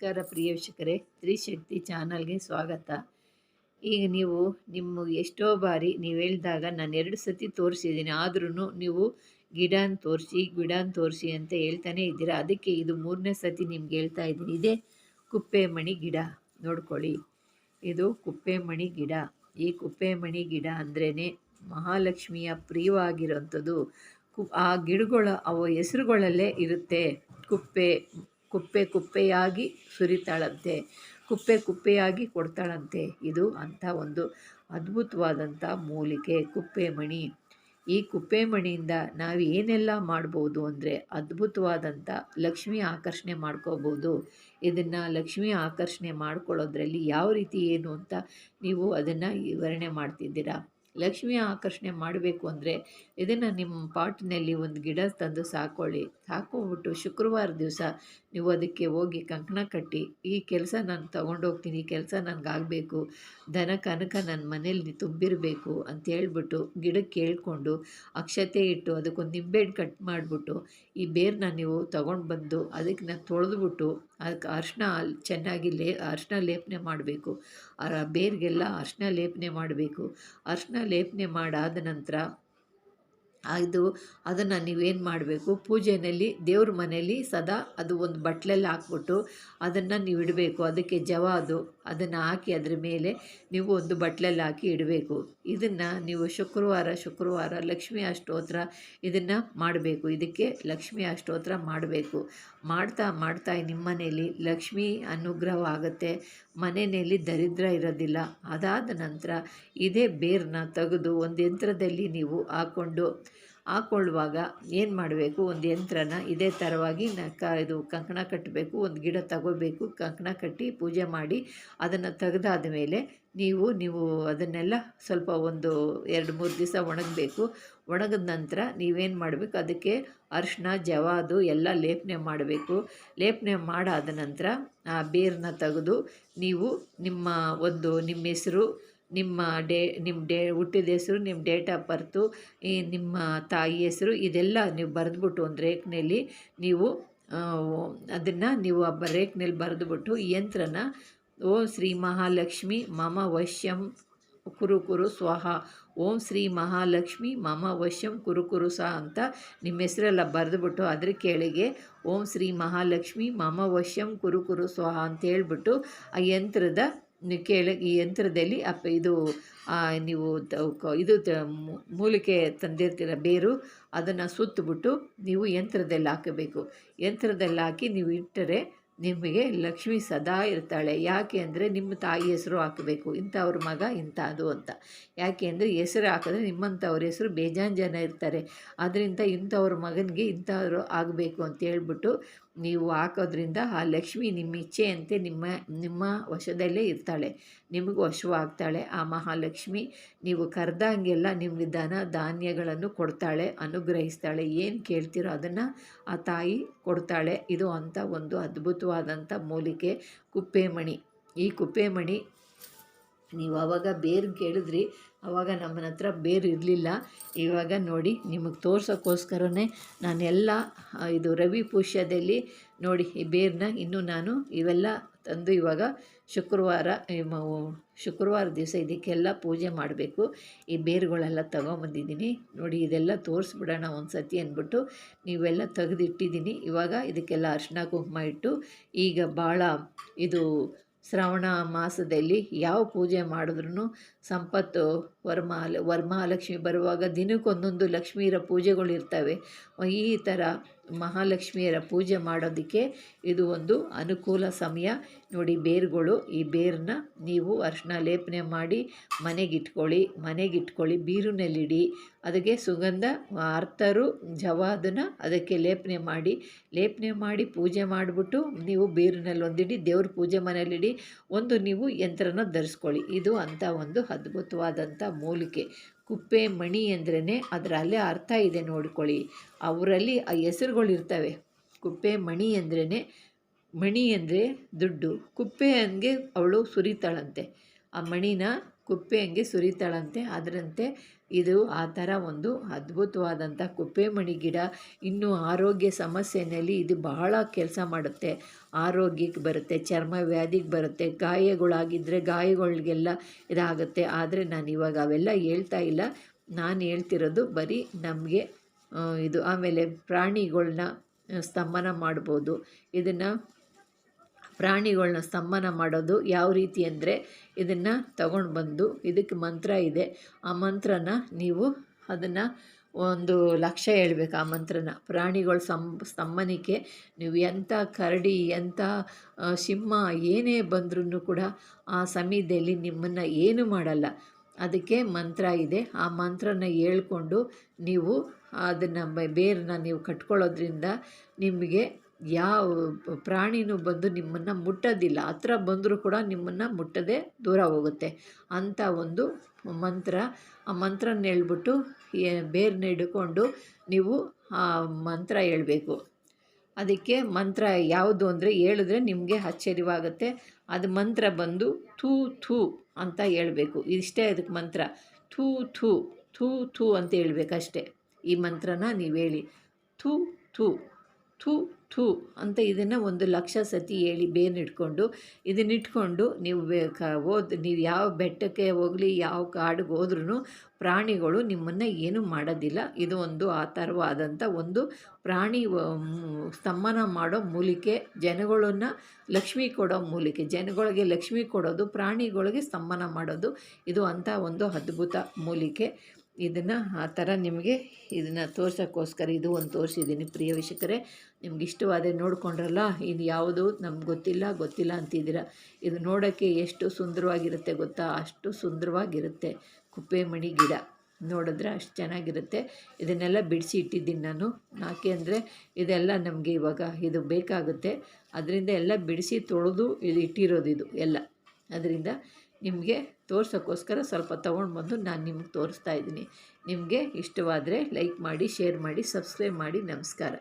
ನಮಸ್ಕಾರ ಪ್ರಿಯ ವೀಕ್ಷಕರೇ, ತ್ರಿಶಕ್ತಿ ಚಾನಲ್ಗೆ ಸ್ವಾಗತ. ಈಗ ನೀವು ನಿಮ್ಮ ಎಷ್ಟೋ ಬಾರಿ ನೀವು ಹೇಳಿದಾಗ ನಾನು ಎರಡು ಸತಿ ತೋರಿಸಿದ್ದೀನಿ. ಆದ್ರೂ ನೀವು ಗಿಡನ ತೋರಿಸಿ ಗಿಡನ ತೋರಿಸಿ ಅಂತ ಹೇಳ್ತಾನೆ ಇದ್ದೀರಾ? ಅದಕ್ಕೆ ಇದು ಮೂರನೇ ಸತಿ ನಿಮ್ಗೆ ಹೇಳ್ತಾ ಇದ್ದೀನಿ. ಇದೇ ಕುಪ್ಪೆಮಣಿ ಗಿಡ ನೋಡ್ಕೊಳ್ಳಿ. ಇದು ಕುಪ್ಪೆಮಣಿ ಗಿಡ. ಈ ಕುಪ್ಪೆಮಣಿ ಗಿಡ ಅಂದ್ರೇ ಮಹಾಲಕ್ಷ್ಮಿಯ ಪ್ರಿಯವಾಗಿರೋಂಥದ್ದು. ಕು ಆ ಗಿಡಗಳ, ಅವು ಹೆಸರುಗಳಲ್ಲೇ ಇರುತ್ತೆ. ಕುಪ್ಪೆ ಕುಪ್ಪೆ ಕುಪ್ಪೆಯಾಗಿ ಸುರಿತಾಳಂತೆ. ಕುಪ್ಪೆ ಕುಪ್ಪೆಯಾಗಿ ಕೊಡ್ತಾಳಂತೆ. ಇದು ಅಂಥ ಒಂದು ಅದ್ಭುತವಾದಂಥ ಮೂಲಿಕೆ. ಕುಪ್ಪೆ ಮಣಿ. ಈ ಕುಪ್ಪೆ ಮಣಿಯಿಂದ ನಾವು ಏನೆಲ್ಲ ಮಾಡ್ಬೋದು ಅಂದರೆ ಅದ್ಭುತವಾದಂಥ ಲಕ್ಷ್ಮಿ ಆಕರ್ಷಣೆ ಮಾಡ್ಕೋಬೋದು. ಇದನ್ನು ಲಕ್ಷ್ಮಿ ಆಕರ್ಷಣೆ ಮಾಡ್ಕೊಳ್ಳೋದ್ರಲ್ಲಿ ಯಾವ ರೀತಿ ಏನು ಅಂತ ನೀವು ಅದನ್ನು ವಿವರಣೆ ಮಾಡ್ತಿದ್ದೀರಾ? ಲಕ್ಷ್ಮಿ ಆಕರ್ಷಣೆ ಮಾಡಬೇಕು ಅಂದರೆ ಇದನ್ನು ನಿಮ್ಮ ಪಾಟ್ನಲ್ಲಿ ಒಂದು ಗಿಡ ತಂದು ಸಾಕೊಳ್ಳಿ. ಸಾಕೋಬಿಟ್ಟು ಶುಕ್ರವಾರ ದಿವಸ ನೀವು ಅದಕ್ಕೆ ಹೋಗಿ ಕಂಕಣ ಕಟ್ಟಿ, ಈ ಕೆಲಸ ನಾನು ತೊಗೊಂಡೋಗ್ತೀನಿ, ಈ ಕೆಲಸ ನನಗಾಗಬೇಕು, ದನ ಕನಕ ನನ್ನ ಮನೇಲಿ ತುಂಬಿರಬೇಕು ಅಂತ ಹೇಳ್ಬಿಟ್ಟು ಗಿಡಕ್ಕೆ ಕೇಳಿಕೊಂಡು ಅಕ್ಷತೆ ಇಟ್ಟು ಅದಕ್ಕೊಂದು ನಿಂಬೆಹಣ್ಣು ಕಟ್ ಮಾಡಿಬಿಟ್ಟು ಈ ಬೇರನ್ನ ನೀವು ತೊಗೊಂಡು ಬಂದು ಅದಕ್ಕೆ ನಾನು ತೊಳೆದ್ಬಿಟ್ಟು ಅದಕ್ಕೆ ಅರ್ಶಿನ ಚೆನ್ನಾಗಿ ಲೇ ಅರ್ಶಿನ ಲೇಪನೆ ಮಾಡಬೇಕು. ಆ ಬೇರಿಗೆಲ್ಲ ಅರ್ಶಿನ ಲೇಪನೆ ಮಾಡಬೇಕು. ಅರ್ಶಿನ ಲೇಪನೆ ಮಾಡಾದ ನಂತರ ಅದು ಅದನ್ನು ನೀವೇನು ಮಾಡಬೇಕು? ಪೂಜೆಯಲ್ಲಿ ದೇವ್ರ ಮನೆಯಲ್ಲಿ ಸದಾ ಅದು ಒಂದು ಬಟ್ಲಲ್ಲಿ ಹಾಕ್ಬಿಟ್ಟು ಅದನ್ನು ನೀವು ಇಡಬೇಕು. ಅದಕ್ಕೆ ಜವಾದು ಅದನ್ನು ಹಾಕಿ ಅದ್ರ ಮೇಲೆ ನೀವು ಒಂದು ಬಟ್ಲಲ್ಲಿ ಹಾಕಿ ಇಡಬೇಕು. ಇದನ್ನು ನೀವು ಶುಕ್ರವಾರ ಶುಕ್ರವಾರ ಲಕ್ಷ್ಮಿ ಅಷ್ಟೋತ್ರ ಇದನ್ನು ಮಾಡಬೇಕು. ಇದಕ್ಕೆ ಲಕ್ಷ್ಮಿ ಅಷ್ಟೋತ್ರ ಮಾಡಬೇಕು. ಮಾಡ್ತಾ ಮಾಡ್ತಾ ನಿಮ್ಮ ಮನೆಯಲ್ಲಿ ಲಕ್ಷ್ಮಿ ಅನುಗ್ರಹವಾಗುತ್ತೆ ಮನೆಯಲ್ಲಿ ದರಿದ್ರ ಇರೋದಿಲ್ಲ. ಅದಾದ ನಂತರ ಇದೇ ಬೇರನ್ನ ತೆಗೆದು ಒಂದು ಯಂತ್ರದಲ್ಲಿ ನೀವು ಹಾಕ್ಕೊಂಡು ಹಾಕ್ಕೊಳ್ಳುವಾಗ ಏನು ಮಾಡಬೇಕು? ಒಂದು ಯಂತ್ರನ ಇದೇ ಥರವಾಗಿ ನ ಕ, ಇದು ಕಂಕಣ ಕಟ್ಟಬೇಕು ಒಂದು ಗಿಡ ತಗೋಬೇಕು, ಕಂಕಣ ಕಟ್ಟಿ ಪೂಜೆ ಮಾಡಿ ಅದನ್ನು ತೆಗೆದಾದ ಮೇಲೆ ನೀವು ನೀವು ಅದನ್ನೆಲ್ಲ ಸ್ವಲ್ಪ ಒಂದು ಎರಡು ಮೂರು ದಿವಸ ಒಣಗಬೇಕು. ಒಣಗಿದ ನಂತರ ನೀವೇನು ಮಾಡಬೇಕು? ಅದಕ್ಕೆ ಅರಿಶಿನ ಜವಾದು ಎಲ್ಲ ಲೇಪನೆ ಮಾಡಬೇಕು. ಲೇಪನೆ ಮಾಡಾದ ನಂತರ ಆ ಬೇರನ್ನ ತೆಗೆದು ನೀವು ನಿಮ್ಮ ಒಂದು ನಿಮ್ಮ ಹೆಸರು ನಿಮ್ಮ ಡೇ ನಿಮ್ಮ ಡೇ, ಹುಟ್ಟಿದ ಹೆಸರು, ನಿಮ್ಮ ಡೇಟ್ ಆಫ್ ಬರ್ತು, ಈ ನಿಮ್ಮ ತಾಯಿ ಹೆಸರು, ಇದೆಲ್ಲ ನೀವು ಬರೆದ್ಬಿಟ್ಟು ಒಂದು ರೇಖನಲ್ಲಿ ನೀವು ಅದನ್ನು ನೀವು ಆ ರೇಕ್ನಲ್ಲಿ ಬರೆದುಬಿಟ್ಟು ಯಂತ್ರನ, ಓಂ ಶ್ರೀ ಮಹಾಲಕ್ಷ್ಮಿ ಮಮ ವಶ್ಯಂ ಕುರು ಕುರು ಸ್ವಾಹ. ಓಂ ಶ್ರೀ ಮಹಾಲಕ್ಷ್ಮಿ ಮಮ ವಶ್ಯಂ ಕುರು ಕುರು ಅಂತ ನಿಮ್ಮ ಹೆಸರೆಲ್ಲ ಬರೆದುಬಿಟ್ಟು ಅದ್ರ ಕೆಳಗೆ ಓಂ ಶ್ರೀ ಮಹಾಲಕ್ಷ್ಮಿ ಮಮ ವಶ್ಯಂ ಕುರು ಕುರು ಸ್ವಾಹ ಅಂತ ಹೇಳ್ಬಿಟ್ಟು ಆ ಯಂತ್ರದ ಕೇಳ ಈ ಯಂತ್ರದಲ್ಲಿ ಅಪ್ಪ ಇದು ನೀವು ಇದು ಮೂಲಿಕೆ ತಂದಿರ್ತೀರ ಬೇರು, ಅದನ್ನು ಸುತ್ತಬಿಟ್ಟು ನೀವು ಯಂತ್ರದಲ್ಲಿ ಹಾಕಬೇಕು. ಯಂತ್ರದಲ್ಲಿ ಹಾಕಿ ನೀವು ಇಟ್ಟರೆ ನಿಮಗೆ ಲಕ್ಷ್ಮಿ ಸದಾ ಇರ್ತಾಳೆ. ಯಾಕೆ ಅಂದರೆ ನಿಮ್ಮ ತಾಯಿ ಹೆಸರು ಹಾಕಬೇಕು. ಇಂಥವ್ರ ಮಗ ಇಂಥದ್ದು ಅಂತ. ಯಾಕೆ ಅಂದರೆ ಹೆಸರು ಹಾಕಿದ್ರೆ ನಿಮ್ಮಂಥವ್ರ ಹೆಸರು ಬೇಜಾನ್ ಜನ ಇರ್ತಾರೆ. ಅದರಿಂದ ಇಂಥವ್ರ ಮಗನಿಗೆ ಇಂಥವ್ರು ಆಗಬೇಕು ಅಂತ ಹೇಳ್ಬಿಟ್ಟು ನೀವು ಹಾಕೋದ್ರಿಂದ ಆ ಲಕ್ಷ್ಮಿ ನಿಮ್ಮ ಇಚ್ಛೆಯಂತೆ ನಿಮ್ಮ ನಿಮ್ಮ ವಶದಲ್ಲೇ ಇರ್ತಾಳೆ. ನಿಮಗೂ ವಶವಾಗ್ತಾಳೆ ಆ ಮಹಾಲಕ್ಷ್ಮಿ ನೀವು ಕರೆದಂಗೆಲ್ಲ ನಿಮಗೆ ದನ ಧಾನ್ಯಗಳನ್ನು ಕೊಡ್ತಾಳೆ, ಅನುಗ್ರಹಿಸ್ತಾಳೆ. ಏನು ಕೇಳ್ತೀರೋ ಅದನ್ನು ಆ ತಾಯಿ ಕೊಡ್ತಾಳೆ. ಇದು ಅಂತ ಒಂದು ಅದ್ಭುತವಾದಂಥ ಮೂಲಿಕೆ ಕುಪ್ಪೆಮಣಿ. ಈ ಕುಪ್ಪೆಮಣಿ ನೀವು ಆವಾಗ ಬೇರು ಕೇಳಿದ್ರಿ ಆವಾಗ ನಮ್ಮನ ಹತ್ರ ಬೇರು ಇರಲಿಲ್ಲ. ಇವಾಗ ನೋಡಿ, ನಿಮಗೆ ತೋರ್ಸೋಕ್ಕೋಸ್ಕರನೇ ನಾನೆಲ್ಲ ಇದು ರವಿ ಪುಷ್ಯದಲ್ಲಿ ನೋಡಿ ಈ ಬೇರನ್ನ ಇನ್ನೂ ನಾನು ಇವೆಲ್ಲ ತಂದು ಇವಾಗ ಶುಕ್ರವಾರ ಶುಕ್ರವಾರ ದಿವಸ ಇದಕ್ಕೆಲ್ಲ ಪೂಜೆ ಮಾಡಬೇಕು. ಈ ಬೇರುಗಳೆಲ್ಲ ತಗೊಂಬಂದಿದ್ದೀನಿ. ನೋಡಿ, ಇದೆಲ್ಲ ತೋರಿಸ್ಬಿಡೋಣ ಒಂದು ಸತಿ ಅಂದ್ಬಿಟ್ಟು ನೀವೆಲ್ಲ ತೆಗೆದಿಟ್ಟಿದ್ದೀನಿ. ಇವಾಗ ಇದಕ್ಕೆಲ್ಲ ಅರ್ಶಿನ ಕುಂಕುಮ ಇಟ್ಟು ಈಗ ಭಾಳ ಇದು ಶ್ರಾವಣ ಮಾಸದಲ್ಲಿ ಯಾವ ಪೂಜೆ ಮಾಡಿದ್ರೂ ಸಂಪತ್ತು, ವರ್ಮಾಲ, ವರ್ಮಹಾಲಕ್ಷ್ಮಿ ಬರುವಾಗ ದಿನಕ್ಕೊಂದೊಂದು ಲಕ್ಷ್ಮೀರ ಪೂಜೆಗಳು ಇರ್ತವೆ ಈ ಥರ ಮಹಾಲಕ್ಷ್ಮಿಯರ ಪೂಜೆ ಮಾಡೋದಕ್ಕೆ ಇದು ಒಂದು ಅನುಕೂಲ ಸಮಯ. ನೋಡಿ, ಬೇರುಗಳು, ಈ ಬೇರನ್ನ ನೀವು ಅರ್ಶಿನ ಲೇಪನೆ ಮಾಡಿ ಮನೆಗಿಟ್ಕೊಳ್ಳಿ ಮನೆಗಿಟ್ಕೊಳ್ಳಿ, ಬೀರುನಲ್ಲಿಡಿ. ಅದಕ್ಕೆ ಸುಗಂಧ ಅರ್ಥರು ಜವಾದನ್ನ ಅದಕ್ಕೆ ಲೇಪನೆ ಮಾಡಿ ಲೇಪನೆ ಮಾಡಿ ಪೂಜೆ ಮಾಡಿಬಿಟ್ಟು ನೀವು ಬೀರಿನಲ್ಲಿ ಒಂದಿಡಿ ದೇವ್ರ ಪೂಜೆ ಮನೆಯಲ್ಲಿಡಿ, ಒಂದು ನೀವು ಯಂತ್ರನ ಧರಿಸ್ಕೊಳ್ಳಿ. ಇದು ಅಂಥ ಒಂದು ಅದ್ಭುತವಾದಂಥ ಮೂಲಿಕೆ. ಕುಪ್ಪೆ ಮಣಿ ಅಂದ್ರೇ ಅದರಲ್ಲೇ ಅರ್ಥ ಇದೆ ನೋಡ್ಕೊಳ್ಳಿ. ಅವರಲ್ಲಿ ಆ ಹೆಸರುಗಳಿರ್ತವೆ. ಕುಪ್ಪೆ ಮಣಿ ಅಂದ್ರೇ ಮಣಿ ಅಂದರೆ ದುಡ್ಡು. ಕುಪ್ಪೆ ಹಂಗೆ ಅವಳು ಸುರಿತಾಳಂತೆ. ಆ ಮಣಿನ ಕುಪ್ಪೆ ಹಂಗೆ ಸುರಿತಾಳಂತೆ. ಅದರಂತೆ ಇದು ಆ ಥರ ಒಂದು ಅದ್ಭುತವಾದಂಥ ಕುಪ್ಪೆಮಣಿ ಗಿಡ. ಇನ್ನು ಆರೋಗ್ಯ ಸಮಸ್ಯೆಯಲ್ಲಿ ಇದು ಬಹಳ ಕೆಲಸ ಮಾಡುತ್ತೆ. ಆರೋಗ್ಯಕ್ಕೆ ಬರುತ್ತೆ, ಚರ್ಮ ವ್ಯಾಧಿಗೆ ಬರುತ್ತೆ ಗಾಯಗಳಾಗಿದ್ದರೆ ಗಾಯಗಳಿಗೆಲ್ಲ ಇದಾಗುತ್ತೆ. ಆದರೆ ನಾನು ಇವಾಗ ಅವೆಲ್ಲ ಹೇಳ್ತಾ ಇಲ್ಲ. ನಾನು ಹೇಳ್ತಿರೋದು ಬರೀ ನಮಗೆ ಇದು ಆಮೇಲೆ ಪ್ರಾಣಿಗಳನ್ನ ಸ್ತಂಭನ ಮಾಡ್ಬೋದು. ಇದನ್ನು ಪ್ರಾಣಿಗಳ್ನ ಸ್ತಂಭನ ಮಾಡೋದು ಯಾವ ರೀತಿ ಅಂದರೆ ಇದನ್ನು ತಗೊಂಡು ಬಂದು ಇದಕ್ಕೆ ಮಂತ್ರ ಇದೆ. ಆ ಮಂತ್ರನ ನೀವು ಅದನ್ನು ಒಂದು ಲಕ್ಷ ಹೇಳ್ಬೇಕು ಆ ಮಂತ್ರನ. ಪ್ರಾಣಿಗಳ ಸಂ ಸ್ತಂಭನಿಕೆ ನೀವು ಎಂಥ ಕರಡಿ ಎಂಥ ಸಿಂಹ ಏನೇ ಬಂದ್ರೂ ಕೂಡ ಆ ಸಮಯದಲ್ಲಿ ನಿಮ್ಮನ್ನು ಏನು ಮಾಡಲ್ಲ. ಅದಕ್ಕೆ ಮಂತ್ರ ಇದೆ. ಆ ಮಂತ್ರನ ಹೇಳ್ಕೊಂಡು ನೀವು ಅದನ್ನು ಬೇರನ್ನ ನೀವು ಕಟ್ಕೊಳ್ಳೋದ್ರಿಂದ ನಿಮಗೆ ಯಾವ ಪ್ರಾಣಿನೂ ಬಂದು ನಿಮ್ಮನ್ನು ಮುಟ್ಟೋದಿಲ್ಲ. ಹತ್ರ ಬಂದರೂ ಕೂಡ ನಿಮ್ಮನ್ನು ಮುಟ್ಟದೆ ದೂರ ಹೋಗುತ್ತೆ. ಅಂಥ ಒಂದು ಮಂತ್ರ. ಆ ಮಂತ್ರ ಹೇಳ್ಬಿಟ್ಟು ಬೇರ್ನ ಹಿಡ್ಕೊಂಡು ನೀವು ಆ ಮಂತ್ರ ಹೇಳಬೇಕು. ಅದಕ್ಕೆ ಮಂತ್ರ ಯಾವುದು ಅಂದರೆ ಹೇಳಿದ್ರೆ ನಿಮಗೆ ಆಶ್ಚರ್ಯವಾಗುತ್ತೆ. ಅದು ಮಂತ್ರ ಬಂದು ಥೂ ಥೂ ಅಂತ ಹೇಳಬೇಕು. ಇಷ್ಟೇ ಅದಕ್ಕೆ ಮಂತ್ರ. ಥೂ ಥೂ ಥೂ ಥೂ ಅಂತ ಹೇಳ್ಬೇಕಷ್ಟೇ. ಈ ಮಂತ್ರನ ನೀವು ಹೇಳಿ. ಥೂ ಥೂ ಥೂ ಥೂ ಅಂತ ಇದನ್ನು ಒಂದು ಲಕ್ಷ ಸತಿ ಹೇಳಿ ಬೇನಿಟ್ಕೊಂಡು ಇದನ್ನಿಟ್ಕೊಂಡು ನೀವು ಓದ್ ನೀವು ಯಾವ ಬೆಟ್ಟಕ್ಕೆ ಹೋಗಲಿ, ಯಾವ ಕಾಡಿಗೆ ಹೋದ್ರೂ ಪ್ರಾಣಿಗಳು ನಿಮ್ಮನ್ನು ಏನೂ ಮಾಡೋದಿಲ್ಲ. ಇದು ಒಂದು ಆ ಒಂದು ಪ್ರಾಣಿ ಸ್ತಂಭನ ಮಾಡೋ ಮೂಲಿಕೆ, ಜನಗಳನ್ನು ಲಕ್ಷ್ಮಿ ಕೊಡೋ ಮೂಲಿಕೆ, ಜನಗಳಿಗೆ ಲಕ್ಷ್ಮಿ ಕೊಡೋದು, ಪ್ರಾಣಿಗಳಿಗೆ ಸ್ತಂಭನ ಮಾಡೋದು, ಇದು ಅಂಥ ಒಂದು ಅದ್ಭುತ ಮೂಲಿಕೆ. ಇದನ್ನು ಆ ಥರ ನಿಮಗೆ ಇದನ್ನು ತೋರ್ಸೋಕ್ಕೋಸ್ಕರ ಇದು ಒಂದು ತೋರಿಸಿದ್ದೀನಿ. ಪ್ರಿಯ ವೀಕ್ಷಕರೇ, ನಿಮ್ಗೆ ಇಷ್ಟವಾದರೆ ನೋಡಿಕೊಂಡ್ರಲ್ಲ ಇದು ಯಾವುದು ನಮ್ಗೆ ಗೊತ್ತಿಲ್ಲ ಗೊತ್ತಿಲ್ಲ ಅಂತಿದ್ದೀರ. ಇದು ನೋಡೋಕ್ಕೆ ಎಷ್ಟು ಸುಂದರವಾಗಿರುತ್ತೆ ಗೊತ್ತಾ? ಅಷ್ಟು ಸುಂದರವಾಗಿರುತ್ತೆ ಕುಪ್ಪೆಮಣಿ ಗಿಡ. ನೋಡಿದ್ರೆ ಅಷ್ಟು ಚೆನ್ನಾಗಿರುತ್ತೆ. ಇದನ್ನೆಲ್ಲ ಬಿಡಿಸಿ ಇಟ್ಟಿದ್ದೀನಿ ನಾನು. ಯಾಕೆ ಅಂದರೆ ಇದೆಲ್ಲ ನಮಗೆ ಇವಾಗ ಇದು ಬೇಕಾಗುತ್ತೆ. ಅದರಿಂದ ಎಲ್ಲ ಬಿಡಿಸಿ ತೊಳೆದು ಇದು ಇಟ್ಟಿರೋದು ಇದು ಎಲ್ಲ. ಅದರಿಂದ ನಿಮಗೆ ತೋರ್ಸೋಕ್ಕೋಸ್ಕರ ಸ್ವಲ್ಪ ತೊಗೊಂಡು ಬಂದು ನಾನು ನಿಮ್ಗೆ ತೋರಿಸ್ತಾ ಇದ್ದೀನಿ. ನಿಮಗೆ ಇಷ್ಟವಾದರೆ ಲೈಕ್ ಮಾಡಿ, ಶೇರ್ ಮಾಡಿ, ಸಬ್ಸ್ಕ್ರೈಬ್ ಮಾಡಿ. ನಮಸ್ಕಾರ.